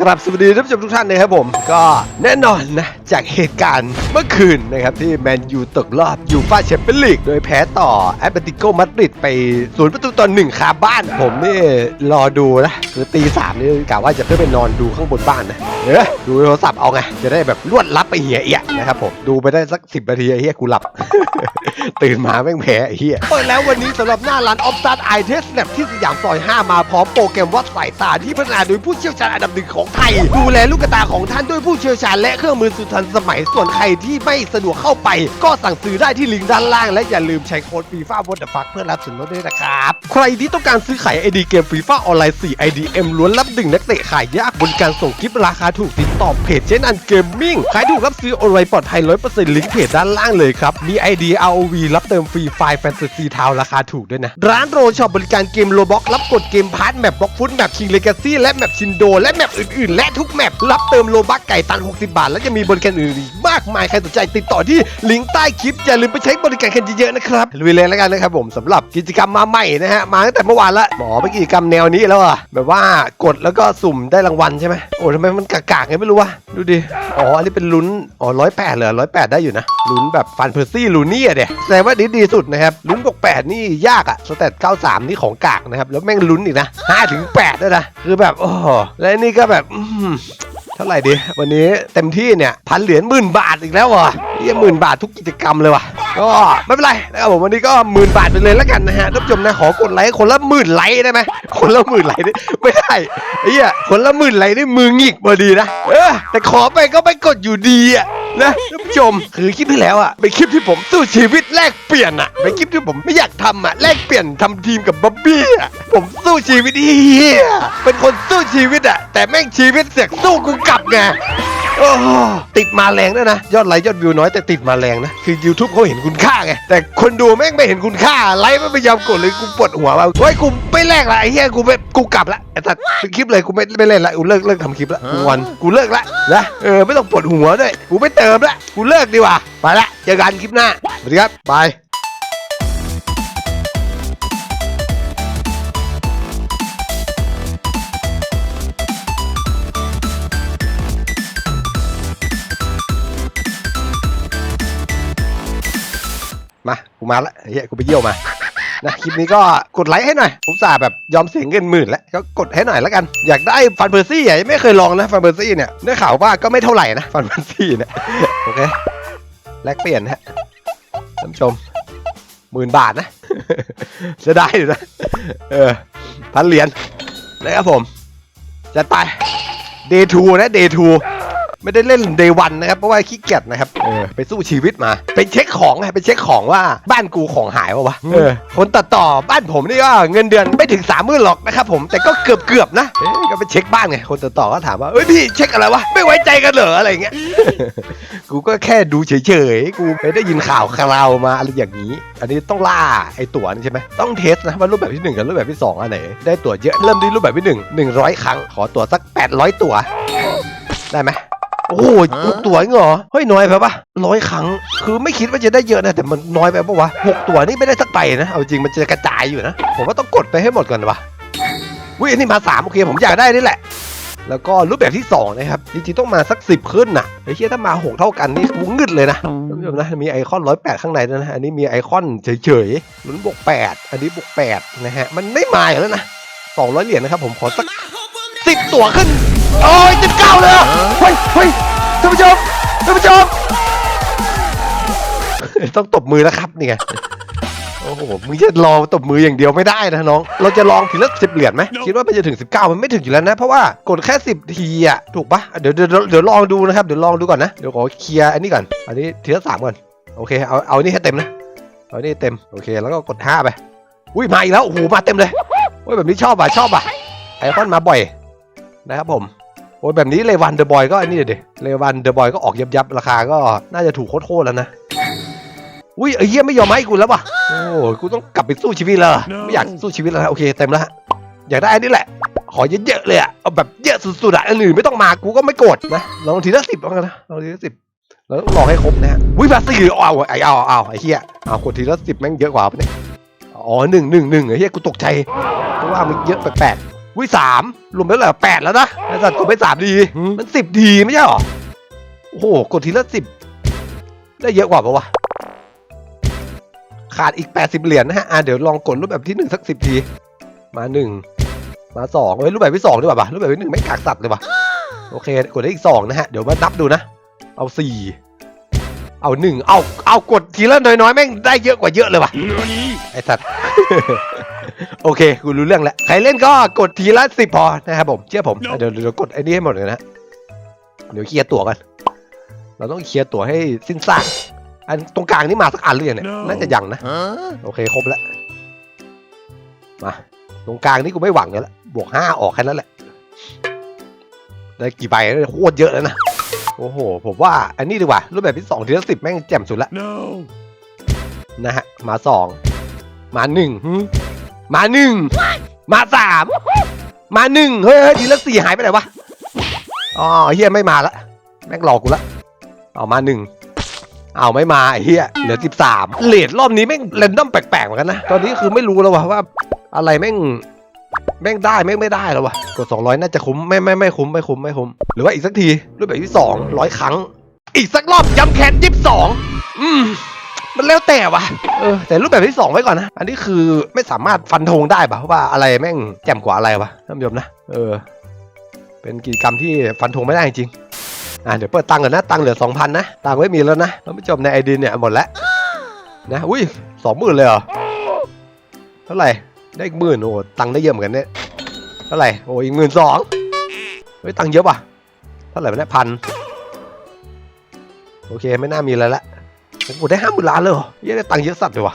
กราบสวัสดีท่านผู้ชมทุกท่านนะครับผม ก็แน่นอนนะ จากเหตุการณ์เมื่อคืนนะครับที่แมนยูตกรอบยูฟ่าแชมเปี้ยนลีกโดยแพ้ต่อแอตเลติโกมาดริดไปศูนย์ประตูต่อหนึ่งคาบ้าน ผมนี่รอดูนะ คือตีสามนี่กะว่าจะขึ้นไปนอนดูข้างบนบ้านนะเออดูโทรศัพท์เอาไง จะได้แบบรวดรับไปเหียเอียนะครับผมดูไปได้สักสิบนาทีเฮียกูหลับ ตื่นมาแม่งแพ้อ้เหี้ยเปิดแล้ววันนี้สำหรับหน้าร้านออฟซัดไอเทสแลบที่สยามซอย5มาพร้อมโปรแกรมวัดสายตาที่พัฒนาโดยผู้เชี่ยวชาญอันดับหนึ่งของไทย ดูแลลูกตาของท่านด้วยผู้เชี่ยวชาญและเครื่องมือสุดทันสมัย ส่วนใครที่ไม่สะดวกเข้าไป ก็สั่งซื้อได้ที่ลิงก์ด้านล่าง และอย่าลืมใช้โค้ดฟีฟ่าบนเดอะฟักเพื่อรับส่วนลดด้วยนะครับ ใครที่ต้องการซื้อขายไอดีเกมฟีฟ่าออนไลน์4 IDM ล้วนรับดึงนักเตะขายยากบนการส่งคลิปราคาถูก ติดต่อเพจเจนอันเกมมิ่งขายถูกรับซื้อออนไลน์ปลอดภัย100%ลิงก์เพจด้านล่างเลยครับ มี ID ROV รับเติมฟรีไฟล์แฟนตาซีทาวราคาถูกด้วยนะ ร้านโรช็อปบริการเกมโลบ็อกรับกดเกมพาร์ทแมปบล็อกฟุตแมปคิงเลกาซี่และแมปชินโด และแมปอื่นๆ และทุกแมปรับเติมโลบักไก่ตัน 60 บาท และยังมีบริการอื่นอีกมากมายใครสนใจติดต่อที่ลิงก์ใต้คลิปอย่าลืมไปใช้บริการกันเยอะๆนะครับลุยเลยแล้วกันนะครับผมสำหรับกิจกรรมมาใหม่นะฮะมาตั้งแต่เมื่อวานละหมอไปกิจกรรมแนวนี้แล้วอะแบบว่ากดแล้วก็สุ่มได้รางวัลใช่ไหมโอ้ทำไมมันกากๆไงไม่รู้วะดูดิ อ๋อ อันนี้เป็นลุ้น อ๋อร้อยแปดเหรอร้อยแปดได้อยู่นะ ลุ้นแบบฟันเพอร์ซี่ลูนี่อะเดียแสดงว่าดีดีสุดนะครับ ลุ้นบวกแปดนี่ยากอะสแตทเก้าสามนี่ของกากนะครับ แล้วแม่งลุ้นอีกนะห้าถึงแปดด้วยนะ คือแบบ โอ้โหและนี่ก็แบบ เท่าไหร่ดี วันนี้เต็มที่เนี่ยพันเหรียญหมื่นบาทอีกแล้วว่ะเยี่ยหมื่นบาททุกกิจกรรมเลยว่ะก็ไม่เป็นไรนะครับผมวันนี้ก็หมื่นบาทไปเลยแล้วกันนะฮะท่านผู้ชมนะขอกดไลค์คนละหมื่นไลค์ได้ไหมคนละหมื่นไลค์ได้ไม่ได้ไอ้เหี้ยคนละหมื่นไลค์ได้มือหงิกพอดีนะเออแต่ขอไปก็ไม่กดอยู่ดีอะนะท่านผู้ชมคือคลิปที่แล้วอะเป็นคลิปที่ผมสู้ชีวิตแลกเปลี่ยนอะเป็นคลิปที่ผมไม่อยากทำอะแลกเปลี่ยนทำทีมกับบ๊อบบี้อะผมสู้ชีวิตเฮียเป็นคนสู้ชีวิตอะแต่แม่งชีวิตเสียกสู้กูกลับไงโอ้โหติดมาแรงด้วยนะ ยอดไลค์ยอดวิวน้อยแต่ติดมาแรงนะ คือ YouTube เขาเห็นคุณค่าไง แต่คนดูแม่งไม่เห็นคุณค่า ไลค์ไม่พยายามกดเลยกูปวดหัวว่าเฮ้ยกูไม่แลกละไอ้เหี้ยกูไม่กูกลับละไอ้ตัดเป็นคลิปเลยกูไม่ไม่เล่นละกูเลิกเลิกทำคลิปละกูงอนกูเลิกละนะเออไม่ต้องปวดหัวด้วยกูไม่เติมละกูเลิกดีกว่าไปละเจอกันคลิปหน้าสวัสดีครับบาย มากูมาละเฮียกูไปเยี่ยวมานะคลิปนี้ก็กดไลค์ให้หน่อยผมสาแบบยอมเสียเงินหมื่นแล้วก็กดให้หน่อยแล้วกัน อยากได้ฟันเพอร์ซี่อะยังไม่เคยลองนะฟันเพอร์ซี่เนี่ยได้ข่าวว่าก็ไม่เท่าไหร่นะฟันเพอร์ซี่เนี่ยโอเคแลกเปลี่ยนฮะท่านผู้ชมหมื่นบาทนะจะได้อยู่นะเออพันเหรียญนะครับผมจัดไป day two นะ day two ไม่ได้เล่น day one นะครับ เพราะว่าขี้เกียจนะครับเออไปสู้ชีวิตมา ไปเช็คของไงไปเช็คของว่าบ้านกูของหายวะวะเออคนตัดต่อบ้านผมนี่ก็เงินเดือนไม่ถึงสามหมื่นหรอกนะครับผมแต่ก็เกือบเกือบๆนะเอ๊ะก็ไปเช็คบ้านไงคนตัดต่อก็ถามว่าเอ้ยพี่เช็คอะไรวะไม่ไว้ใจกันเหรออะไรอย่างเงี้ย กูก็แค่ดูเฉยๆ กูไปได้ยินข่าวคราวมาอะไรอย่างนี้ อันนี้ต้องล่าไอ้ตั๋วนี่ใช่ไหมต้องเทสนะว่ารูปแบบที่หนึ่งกับรูปแบบที่สองอันไหนได้ตั๋วเยอะเริ่มที่รูปแบบที่หนึ่งหนึ่งร้อยครั้งขอตั๋วสักแปดร้อยตั๋วได้ไหม โอ้โหหกตั๋วเองเหรอเฮ้ยน้อยไปปะร้อยครั้ง คือไม่คิดว่าจะได้เยอะนะแต่มันน้อยไปปะวะหกตั๋วนี่ไม่ได้สักใบนะเอาจริงมันจะกระจายอยู่นะ ผมว่าต้องกดไปให้หมดก่อนวะวิอันนี้มาสามโอเคผมอยากได้นี่แหละแล้วก็รูปแบบที่ 2 นะครับจริงๆต้องมาสัก 10 ขึ้นนะไอ้เชี่ยถ้ามา 6 เท่ากันนี่กูงึดเลยนะท่านผู้ชมนะมีไอคอน 108 ข้างในด้วยนะ อันนี้มีไอคอนเฉยๆลุ้นบวก 8 อันนี้บวก 8 นะฮะ มันไม่มาอยู่แล้วนะ 200 เหรียญนะครับผมขอสัก 10 ตัวขึ้น โอ้ย19เลยเหรอเฮ้ยเฮ้ยท่านผู้ชมท่านผู้ชม ต้องตบมือแล้วครับนี่ไงโอ้โหมึงจะรอตบมืออย่างเดียวไม่ได้นะน้อง เราจะลองทีละสิบเหรียญไหมคิดว่ามันจะถึง 19 มันไม่ถึงอยู่แล้วนะ เพราะว่ากดแค่10ทีอะถูกปะเดี๋ยวเดี๋ยวเดี๋ยวเดี๋ยวลองดูนะครับเดี๋ยวลองดูก่อนนะเดี๋ยวขอเคลียร์อันนี้ก่อนอันนี้ทีละสามก่อนโอเคเอาเอานี่ให้เต็มนะเอานี่เต็มโอเคแล้วก็กด5ไปอุ้ยมาอีกแล้วโอ้โหมาเต็มเลยโอ้ยแบบนี้ชอบอะชอบอะไอคอนมาบ่อยนะครับผม โอ้ยแบบนี้เลวันเดอะบอยก็อันนี้เดี๋ยวเลวันเดอะบอยก็ออกยับยับๆราคาก็น่าจะถูกโคตรๆแล้วนะอุ้ยไอ้เหี้ยไม่ยอมให้กูแล้วว่ะโอ้ยกูต้องกลับไปสู้ชีวิตแล้วอะไม่อยากสู้ชีวิตแล้วนะโอเคเต็มแล้วฮะอยากได้อันนี้แหละ ขอเยอะๆเลยอะเอาแบบเยอะสุดๆอะอันอื่นไม่ต้องมากูก็ไม่โกรธนะลองทีละสิบแล้วกันนะลองทีละสิบแล้วต้องลองให้ครบนะฮะวิภาษีเอาไอ้เอาเอาไอ้เหี้ยเอากดทีละสิบแม่งเยอะกว่าปะเนี่ยอ๋อหนึ่งหนึ่งหนึ่งไอ้เหี้ยกูตกใจเพราะว่ามันเยอะแปลก วิสามรวมไปแล้วแปดแล้วนะไอ้สัตว์กดไปสามดี มันสิบดีไม่ใช่หรอ โอ้โห กดทีละสิบได้เยอะกว่าปะวะ ขาดอีก80เหรียญนะฮะ อะเดี๋ยวลองกดรูปแบบที่1สัก10ที มา1มา2เฮ้ยรูปแบบที่2ดีกว่าปะรูปแบบที่1ไม่กากสัตว์เลยปะโอเค กดได้อีก2นะฮะ เดี๋ยวมานับดูนะ เอา4เอา1เอา เอากดทีละน้อยๆ แม่งได้เยอะกว่าเยอะเลยปะไอ้สัตว์ โอเคกูรู้เรื่องแล้ว ใครเล่นก็กดทีละ10พอนะครับผม เชื่อผม เดี๋ยวเดี๋ยวกดไอ้นี่ให้หมดเลยนะ เดี๋ยวเคลียร์ตั๋วกัน เราต้องเคลียร์ตั๋วให้สิ้นซากอันตรงกลางนี่มาสักอันหรือยังเนี่ย No น่าจะยังนะ โอเคครบแล้ว มา ตรงกลางนี่กูไม่หวังกันแล้ว บวกห้าออกแค่นั้นแหละ ได้กี่ใบแล้วเนี่ยโคตรเยอะแล้วนะ โอ้โห ผมว่าอันนี้ดีกว่า รูปแบบที่สองทีละสิบแม่งแจ่มสุดละ No. นะฮะ มาสอง มาหนึ่ง มาหนึ่งมาสามมาหนึ่งเฮ้ยเฮ้ยทีละสี่หายไปไหนวะอ๋อเฮียไม่มาละแม่งหลอกกูละเอามาหนึ่งเอาไม่มาเฮียเหลือสิบสามเลทรอบนี้แม่งเรนดอมแปลกๆเหมือนกันนะตอนนี้คือไม่รู้แล้วว่ะว่า อะไรแม่งแม่งได้แม่งไม่ได้แล้ววะกดสองร้อยน่าจะคุ้มไม่ไม่ไม่คุ้มไม่คุ้มไม่คุ้มหรือว่าอีกสักทีรูปแบบที่สองร้อยครั้ง อีกสักรอบย้ำแคนยี่สิบสองอืม มันแล้วแต่วะเออแต่รูปแบบที่สองไว้ก่อนนะ อันนี้คือไม่สามารถฟันธงได้ปะว่าอะไรแม่งแจ่มกว่าอะไรวะท่านผู้ชมนะ เออ เป็นกิจกรรมที่ฟันธงไม่ได้จริงอะเดี๋ยวเปิดตังค์ก่อนนะ ตังค์เหลือสองพันนะ ตังค์ไม่มีแล้วนะท่านผู้ชมในไอดีเนี่ยหมดแล้วนะอุ้ยสองหมื่นเลยเหรอเท่าไหร่ได้อีกหมื่นโอ้ตังค์ได้เยอะเหมือนกันเนี่ยเท่าไหร่โอ้อีกหมื่นสองเฮ้ยตังค์เยอะป่ะเท่าไหร่วะเนี่พันโอเคไม่น่ามีอะไรละ โอ้โหได้ห้าหมื่นล้านเลยเหรอเยังได้ตังค์เยอะสัตว์เลยวะ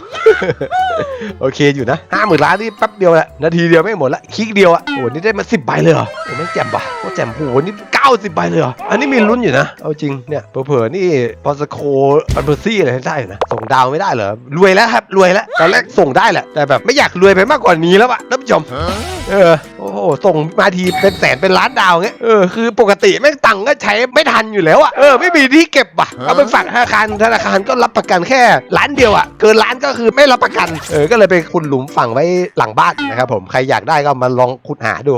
โอเคอยู่นะห้าหมื่นล้านนี่แป๊บเดียวแหละนาทีเดียวไม่หมดละคลิกเดียวอะโอ้โหนี่ได้มาสิบใบเลยเหรอโอ้ไม่งแจ่มปะโอ้แจ่มโอ้โหนี่เก้าสิบใบเลยเหรออันนี้มีลุ้นอยู่นะเอาจริงเนี่ยเผลอๆนี่พอสโคปันเพอร์ซี่อะไรได้อยู่นะส่งดาวไม่ได้เหรอรวยแล้วครับรวยแล้วตอนแรกส่งได้แหละแต่แบบไม่อยากรวยไปมากกว่านี้แล้วอะท่านผู้ชมเออโอ้โหส่งมาทีเป็นแสนเป็นล้านดาวเงี้ยเออคือปกติแม่งตังค์ก็ใช้ไม่ทันอยู่แล้วอะเออไม่มีที่เก็บว่ะเอาไปฝากธนาคารธนาคารก็รับประกันแค่ล้านเดียวอะเกินล้านก็คือไม่รับประกันเออก็เลยไปขุดหลุมฝังไว้หลังบ้านนะครับผมใครอยากได้ก็มาลองขุดหาดู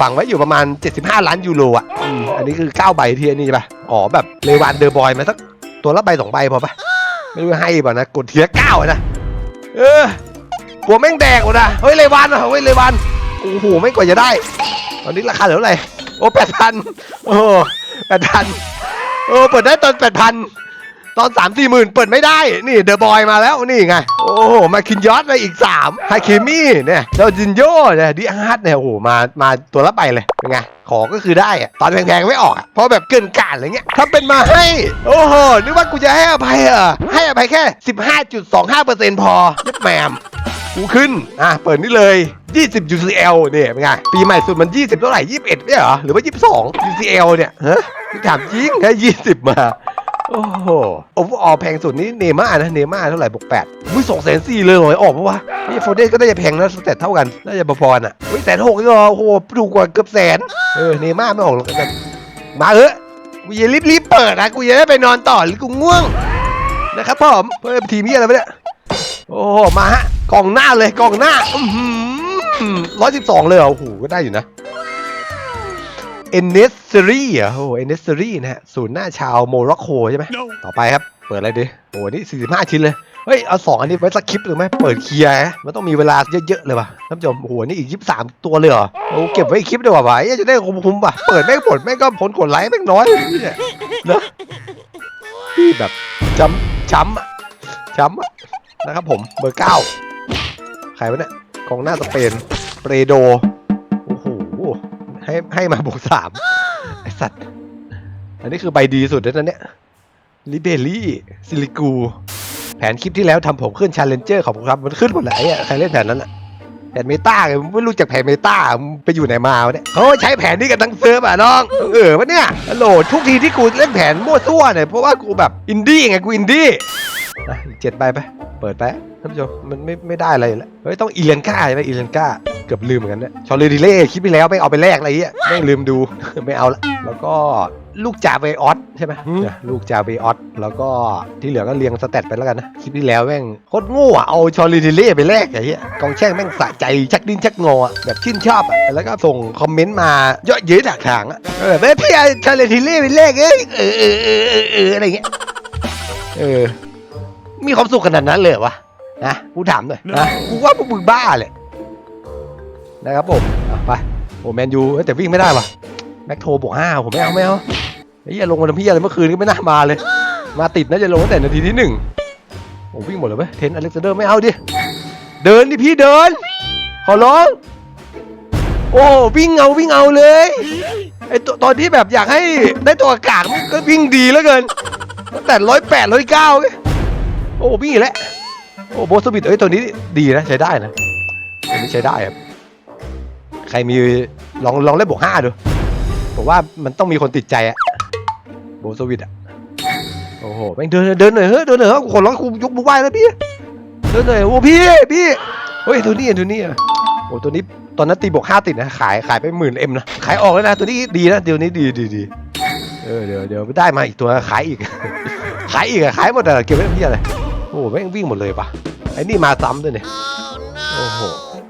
ฝังไว้อยู่ประมาณ 75 ล้านยูโรอะอืมอันนี้คือ 9 ใบที่อันนี้ป่ะอ๋อแบบเลวานเดอร์บอยมาสักตัวละใบสองใบพอป่ะ ไม่รู้ให้ป่ะนะ กดเทียเก้าอะนะ เออกลัวแม่งแดกหมดนะเฮ้ยเลวานอะเฮ้ยเลวานโอ้โหไม่กว่าจะได้ ตอนนี้ราคาเหลือเท่าไหร่โอ้แปดพันโอ้แปดพันโอ้เปิดได้ตอนแปดพัน ตอนสามสี่หมื่นเปิดไม่ได้ นี่เดอะบอยมาแล้วนี่ไง โอ้โหมาคินยอสไปอีกสามไฮเคมี่เนี่ยเจ้าจินโย่เนี่ยดิอาร์ตเนี่ยโอ้โหมามาตัวละใบเลยเป็นไงขอก็คือได้อะตอนแพงๆไม่ออกอะเพราะแบบเกินกาดอะไรเงี้ยถ้าเป็นมาให้ โอ้โหนึกว่ากูจะให้อภัยเหรอให้อภัยแค่ 15.25%พอเย็บแหมมกูขึ้น อะ เปิดนี่เลย 20 UCL เนี่ยเป็นไง ปีใหม่สุดมัน 20 เท่าไหร่ 21เนี่ยเหรอ หรือว่า 22 UCL เนี่ยฮะถามจริงแค่20 มา โอ้โหโอ้โหออแพงสุดนี่เนม่านะเนม่าเท่าไหร่บวก8อุ้ยสองแสนสี่เลยเหรอออกปะวะนี่โฟเดนก็น่าจะแพงนะสเตตเท่ากันน่าจะพอๆน่ะอุ้ยแสนหกเลยเหรอโอ้โหถูกกว่าเกือบแสนเออเนม่าไม่ออกหรอกกันมาเถอะกูอย่ารีบๆเปิดนะกูจะได้ไปนอนต่อหรือกูง่วงนะครับผมเพิ่มทีมนี้อะไรไปเนี่ยโอ้โหมาฮะกองหน้าเลยกองหน้าร้อยสิบสองเลยเหรอโอ้โหก็ได้อยู่นะ เอเนสซอรี่อะโอ้เอเนสซอรี่นะฮะศูนย์หน้าชาวโมร็อกโกใช่ไหม No. ต่อไปครับ เปิดอะไรดีโอ้โหนี่สี่สิบห้าชิ้นเลย เฮ้ย เอาสองอันนี้ไว้สักคลิปหรือไหมเปิดเคลียร์นะมันต้องมีเวลาเยอะ ๆ เลยว่ะท่านผู้ชมโอ้โหนี่อีกยี่สิบสามตัวเลยเหรอโอ้เก็บไว้อีกคลิปดีกว่าว่ะเอ้ยจะได้คุ้มๆป่ะ เปิดแม่งผลแม่งก็ผลกดไลค์แม่งน้อยเนี่ยเนอะที่แบบช้ำช้ำอะช้ำอะนะครับผมเบอร์เก้าใครวะเนี่ยกองหน้าสเปนเปรโดโอ้โห ให้ให้มาบวกสามไอสัตว์ อันนี้คือใบดีสุดแล้วนะเนี่ยลิเบรี่ซิลิกู แผนคลิปที่แล้วทำผมขึ้นชาเลนเจอร์ขอบคุณครับ มันขึ้นหมดเลยอ้อะใครเล่นแผนนั้นอะแผนเมตาไงไม่รู้จักแผนเมตาไปอยู่ไหนมาวะเนี่ยเขาใช้แผนนี้กันทั้งเซิร์ฟอะน้อง เออวะเนี่ยโหลดทุกทีที่กูเล่นแผนมั่วซั่วเนี่ยเพราะว่ากูแบบอินดี้ไงกูอินดี้อะเจ็ดใบไป เปิดไปท่านผู้ชมมันไม่ไม่ได้อะไรแล้วเฮ้ยต้องอีเลนก้าใช่ไหมอีเลนก้า เกือบลืมเหมือนกันเนี่ยชอลเลดิเล่คลิปที่แล้วไม่เอาไปแลกอะไรเงี้ยไม่งลืมดู ไม่เอาละแล้วก็ลูกจาเวออสใช่ไหมเนี่ยลูกจาเวออสแล้วก็ที่เหลือก็เรียงสเตตไปแล้วกันนะคลิปที่แล้วแม่งโคตรโง่อะเอาชอริเทเล่ไปแลกไอ้เหี้ยกองแช่งแม่งสะใจชักดิ้นชักงออะแบบชื่นชอบอะแล้วก็ส่งคอมเมนต์มาเยอะเย้ยถากถางอะเออแม่พี่เอาชอริเทเล่ไปแลกเอ้ยเออเออเออเออเอออะไรเงี้ยเออ มีความสุขขนาดนั้นเลยเหรอวะนะกูถามหน่อยนะกูว่าพวกมึงบ้าเลย นะครับผมไปโอ้แมนยูแต่วิ่งไม่ได้ว่ะแม็กโทบอกห้าผมไม่เอาไม่เอาไอ้เหี้ยลงมาทำพี่อะไรเมื่อคืนก็ไม่น่ามาเลย มาติดน่าจะลงตั้งแต่นาทีที่หนึ่งโอ้วิ่งหมดเลยเว้ยเทนอเล็กซานเดอร์ไม่เอาดิเดินดิพี่เดิน ขอร้อง โอ้วิ่งเอาวิ่งเอาเลยไอ้ตัวตอนที่แบบอยากให้ได้ตัวอากาศมันก็วิ่งดีเหลือเกินตั้งแต่ร้อยแปดร้อยเก้าโอ้วิ่งอีกแล้วโอ้โบสบิดเอ้ยตัวนี้ดีนะใช้ได้นะตัวนี้ใช้ได้ครับ ใครมีลองลองเล่นบวกห้าดูผมว่ามันต้องมีคนติดใจอะโบสวิดอะโอ้โหแม่งเดินเดินหน่อยเฮ้ยเดินหน่อยเฮ้ยกูขอร้องกูยกมือไหว้แล้วพี่เดินหน่อยโอ้พี่พี่เฮ้ยตัวนี้ตัวนี้โอ้ตัวนี้ตอนนั้นตีบวกห้าติดนะขายขายไปหมื่นเอ็มนะขายออกแล้วนะตัวนี้ดีนะเดี๋ยวนี้ดีดีดีเออเดี๋ยวเดี๋ยวได้มาอีกตัวขายอีก ขายอีกอะขายหมดอะเก็บไว้พี้ยอะไรโอ้แม่งวิ่งหมดเลยปะไอ้นี่มาซ้ำด้วยเนี่ยโอ้โห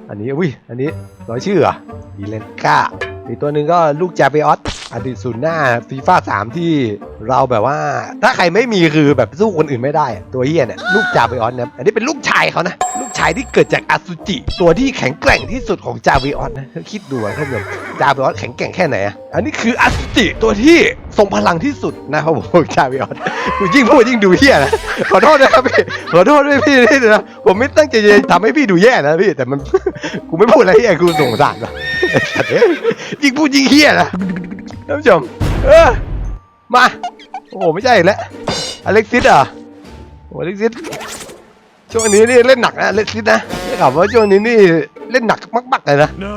อันนี้อุ้ยอันนี้ร้อยชื่ออะดีเลนก้าอีกตัวหนึ่งก็ลูกจาเปออสอดีตศูนย์หน้าฟีฟ่าสามที่เราแบบว่า ถ้าใครไม่มีคือแบบสู้คนอื่นไม่ได้ ตัวเฮียเนี่ยลูกจาเปออสนะอันนี้เป็นลูกชายเขานะลูายที่เกิดจากอสุจิ ตัวที่แข็งแกร่งที่สุดของจาเปออสนะคิดดูอะท่านผู้ชมจาเปออสแข็งแกร่งแค่ไหนอะอันนี้คืออสุจิตัวที่ทรงพลังที่สุดนะครับผมจาเปออสกูยิ่งพูดยิ่งดูเฮี้ยนะขอโทษนะครับพี่ขอโทษด้วยพี่นี่นะผมไม่ตั้งใจจะทำให้พี่ดูแย่นะพี่แต่มันกูไม่พูดอะไรเฮี้กูสงสารว่ะไอ้สัตว์เอ้ยยิ่งพูดยิ่งเฮี้ยนะท่านผู้ชมเออมาโอ้ไม่ใช่อีกแล้วอเล็กซิสอะโอ้อเล็กซิส ช่วงนี้นี่เล่นหนักนะเล็กซิสนะได้ข่าวว่าช่วงนี้นี่เล่นหนักมากๆเลยนะ No.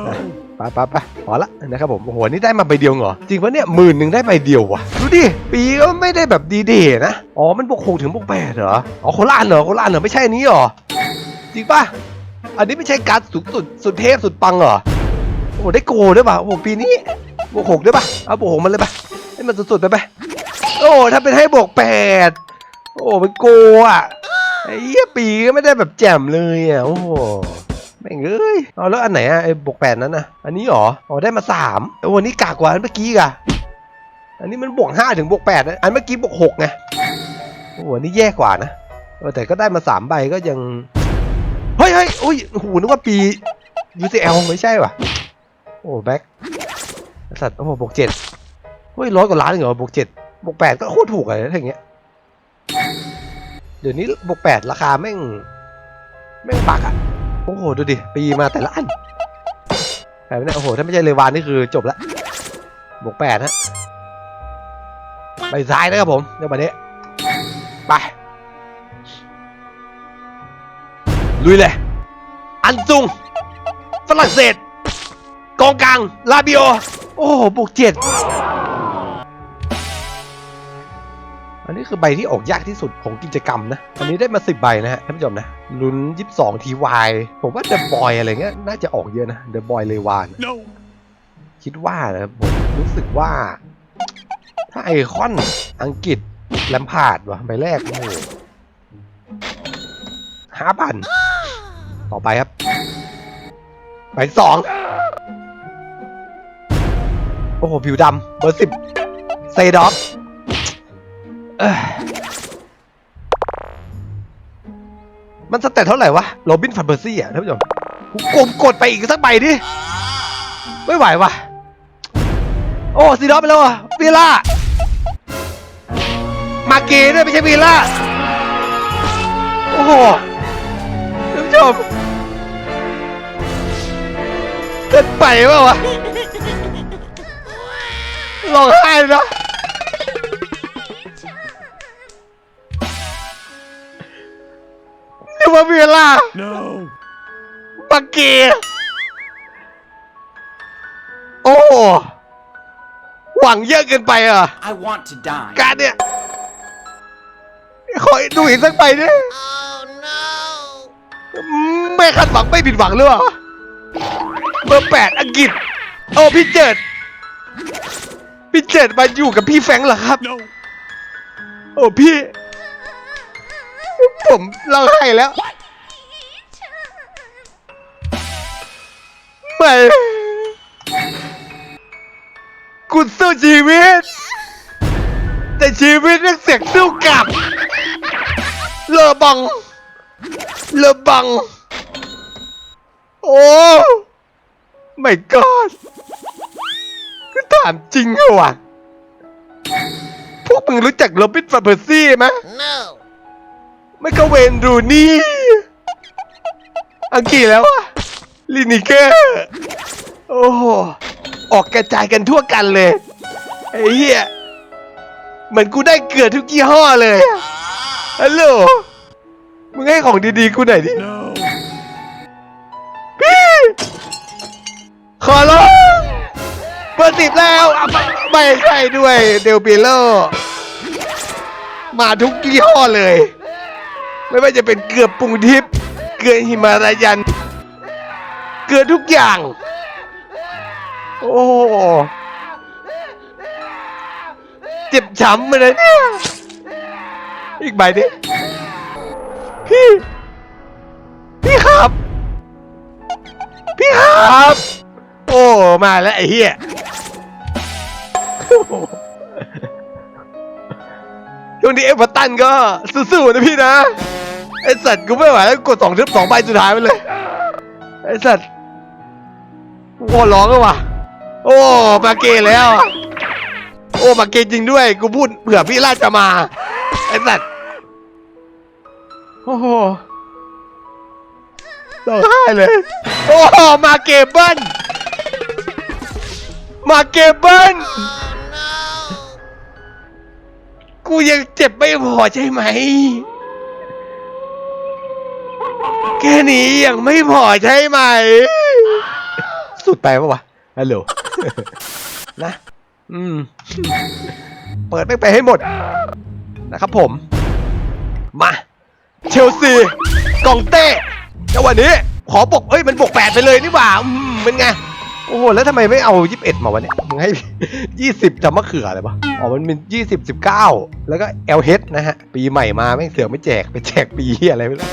ไปไปไปพอละนะครับผมโอ้โหนี่ได้มาใบเดียวเหรอจริงปะเนี่ยหมื่นหนึ่งได้ใบเดียววะดูดิปีก็ไม่ได้แบบดีเดนะอ๋อมันบวกหกถึงบวกแปดเหรออ๋อโคราชเหรอโคราชเหรอไม่ใช่อันนี้เหรอจริงปะอันนี้ไม่ใช่การสุดสุดสุดเทพสุดปังเหรอโอ้ได้โกด้วยปะโอ้ปีนี้บวกหกด้วยปะเอาบวกหกมันเลยปะให้มันสุดๆไปไปโอ้ถ้าเป็นให้บวกแปดโอ้มันโกอะ ไอ้เหี้ยปีก็ไม่ได้แบบแจ่มเลยอะโอ้โหแม่งเอ้ยเอาแล้วอันไหนอะไอ้บวกแปดนั้นนะอันนี้เหรออ๋อได้มาสามโอ้อันนี้กากกว่าอันเมื่อกี้กะอันนี้มันบวกห้าถึงบวกแปดนะอันเมื่อกี้บวกหกไงโอ้อันนี้แย่กว่านะเออแต่ก็ได้มาสามใบก็ยังเฮ้ยเฮ้ยโอ้ยโอ้โหนึกว่าปี UCL ไม่ใช่ว่ะโอ้แบ็คสัตว์โอ้โหบวกเจ็ดเฮ้ยร้อยกว่าล้านเหรอบวกเจ็ดบวกแปดก็โคตรถูกเลยถ้าอย่างเงี้ย เดี๋ยวนี้บวกแปดราคาแม่งแม่งปักอะโอ้โหดูดิปีมาแต่ละอันแบบนี้โอ้โหถ้าไม่ใช่เลวานนี่คือจบละบวกแปดฮะไปซ้ายนะครับผมเดี๋ยวมาเนี้ยไปลุยเลย อันซุง ฝรั่งเศส กองกลาง ลาบิโอ โอ้โหบวกเจ็ด อันนี้คือใบที่ออกยากที่สุดของกิจกรรมนะอันนี้ได้มาสิบใบนะฮะท่านผู้ชมนะลุ้นยี่สิบสองทีวายผมว่าเดอะบอยอะไรเงี้ยน่าจะออกเยอะนะเดอะบอยเลวาน No. คิดว่านะครับผมรู้สึกว่า ถ้าไอคอนอังกฤษแลมพาร์ดวะใบแรกโอ้โหห้าพันต่อไปครับใบสองโอ้โหผิวดำเบอร์สิบเซดอฟเอ้ย มันสเตตเท่าไหร่วะโรบินฟันเบอร์ซี่อะท่านผู้ชมกูกดกดไปอีกสักใบดิ ไม่ไหวว่ะโอ้ซีดอฟไปแล้วอะวีล่า มาเกด้วยไม่ใช่วีล่า โอ้โหท่านผู้ชมเกินไปเปล่าวะร้องไห้เลยนะ นี่ว่าวีล่า No. มาเกโอ้ หวังเยอะเกินไปอะ I want to die. การเนี่ยขอดูอีกสักใบดิ Oh no! ไม่คาดหวังไม่ผิดหวังหรือเปล่าเบอร์แปดอังกฤษ โอ้พี่เจิด พี่เจ็ดมาอยู่กับพี่แฟรงค์เหรอครับโอ้พี่ ผมร้องไห้แล้วไม่คุณสู้ชีวิต แต่ชีวิตนักเสียงสู้กลับเลอบังเลอบัง โอ้ไม่กอดก็ถามจริงเหรอวะพวกมึงรู้จักโรบินฟาเพอร์ซี่ไหม No. ไม่ก็เวนรูนี่อังกฤษแล้วอะลินิเกอร์ โอ้โห ออกกระจายกันทั่วกันเลย ไอ้เหี้ยเหมือนกูได้เกือบทุกยี่ห้อเลยอะฮัลโหล มึงให้ของดีๆ กูหน่อยดิพี่ขอร้องเบอร์สิบแล้วอะไม่ไม่ใช่ด้วย เดลเปีโล มาทุกยี่ห้อเลย ไม่ว่าจะเป็นเกลือปรุงทิพย์เกลือหิมารายัน เกลือทุกอย่าง โอ้เจ็บช้ำเลยเนี่ยอีกใบดิพี่ พี่ครับ พี่ครับ โอ้ มาแล้วไอ้เหี้ยช่วงนี้เอเวอร์ตันก็สู้ๆนะพี่นะ อสัตว์กูไม่ไหวแล้วกดสองทึบสองใบสุดท้ายไปเลย ไอสัตว์กูขอร้องแล้วว่ะ โอ้มาเกแล้วอะโอ้มาเกจริงด้วย กูพูดเผื่อพี่ราชจะมา ไอสัตว์ โอ้โหร้องไห้เลย โอ้มาเกเบิ้ลมาเกเบิ้ลกูยังเจ็บไม่พอใช่ไหม แค่นี้ยังไม่พอใช่ไหม สุดไปปะวะฮัลโหลนะ อืม เปิดไม่ไปให้หมด นะครับผม มา เชลซี กองเต้จังหวะนี้ ขอบอกเอ้ย มันบวกแปดไปเลยนี่หว่า อืมเป็นไง โอ้โห แล้วทำไมไม่เอา 21 มาวะเนี่ย มึงให้ 20จะมะเขืออะไรปะอ๋อ มันเป็น 20 19 แล้วก็ LH นะฮะ ปีใหม่มาไม่งเสือกไม่แจก ไปแจกปีเหียอะไรไม่รู้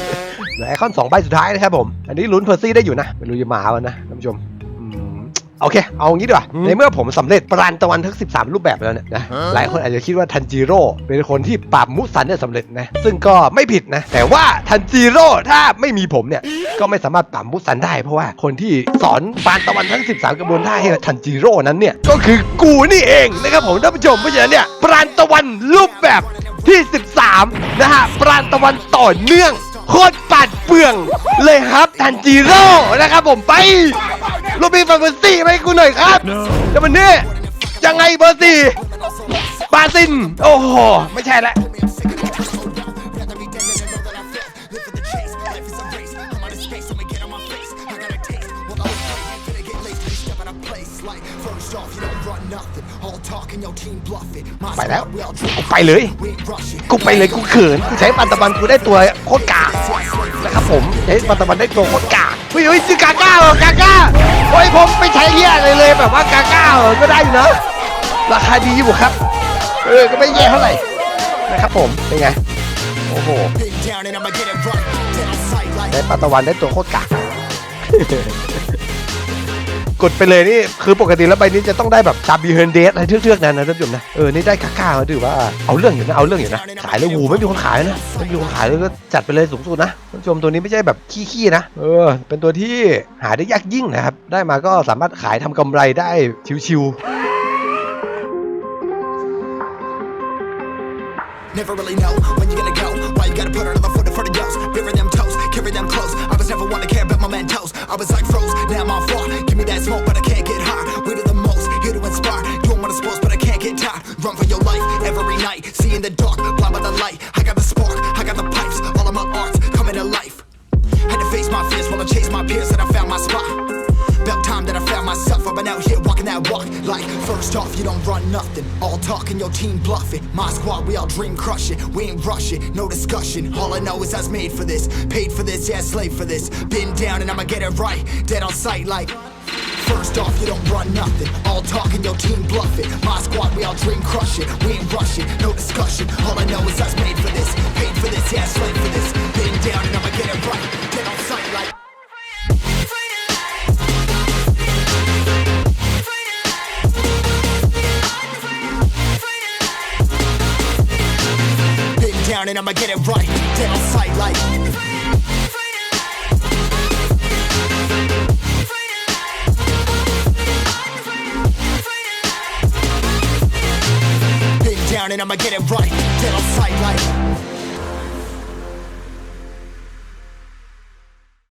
เหลือไอคอน2ใบสุดท้ายนะครับผม อันนี้ลุ้นเพอร์ซี่ได้อยู่นะ ไม่รู้จะมาวันนะท่านผู้ชมอืมโอเค เอางี้ดีกว่า ในเมื่อผมสำเร็จปราณตะวันทั้ง 13 รูปแบบแล้วเนี่ยนะ หลายคนอาจจะคิดว่าทันจิโร่เป็นคนที่ปราบมุสันเนี่ยสำเร็จนะ ซึ่งก็ไม่ผิดนะ แต่ว่าทันจิโร่ถ้าไม่มีผมเนี่ย ก็ไม่สามารถปราบมุสันได้ เพราะว่าคนที่สอนปราณตะวันทั้ง 13 กระบวนท่าให้กับทันจิโร่นั้นเนี่ย ก็คือกูนี่เองนะครับผมท่านผู้ชม เพราะฉะนั้นเนี่ยปราณตะวันรูปแบบที่ 13 นะฮะ ปราณตะวันต่อเนื่องโคตรปัด เปลืองเลยครับทันจิโร่นะครับผมไปโรบีฟังเบอร์ซี่มาให้กูหน่อยครับแต่วันนี้ยังไงเบอร์ซี่บาซิน โอ้โห ไม่ใช่ละ ไปแล้วกูไปเลย กูไปเลยกูเขินกูใช้ปันตะบันกูได้ตัวโคตรกากนะครับผมใช้ปันตะบันได้ตัวโคตรกากเฮ้ยเฮ้ยซื้อกาก้าเหรอกาก้าโอ้ยผมไม่ใช้เหี้ยอะไรเลยแบบว่ากาก้าเหรอก็ได้อยู่นะราคาดีอยู่ครับ เออก็ไม่แย่เท่าไหร่นะครับผมเป็นไงโอ้โหได้ปันตะวันได้ตัวโคตรกาก กดไปเลยนี่คือปกติแล้วใบนี้จะต้องได้แบบชาบีเฮนเดสอะไรเทือกๆนั้นนะท่านผู้ชมนะเออนี่ได้ก้าๆมาถือว่าเอาเรื่องอยู่นะเอาเรื่องอยู่นะขายเลยวูไม่มีคนขายนะไม่มีคนขายเลยก็จัดไปเลยสูงสุดนะท่านผู้ชมตัวนี้ไม่ใช่แบบขี้ๆนะเออ เป็นตัวที่หาได้ยากยิ่งนะครับได้มาก็สามารถขายทำกำไรได้ชิวๆ Never really know when you're gonna go. Why you gotta put another foot in front of yours? Bury them toes, carry them close. I was never one to care about my mentos. I was like nothing. All talking, your team bluffing. My squad, we all dream crushing. We ain't rushing, no discussion. All I know is I was made for this, paid for this, yeah, slave for this. Been down and I'ma get it right. Dead on sight, like. First off, you don't run nothing. All talking, your team bluffing. My squad, we all dream crushing. We ain't I'ma get it right, dead on sight, like. Been down and I'ma get it right, dead on sight, like.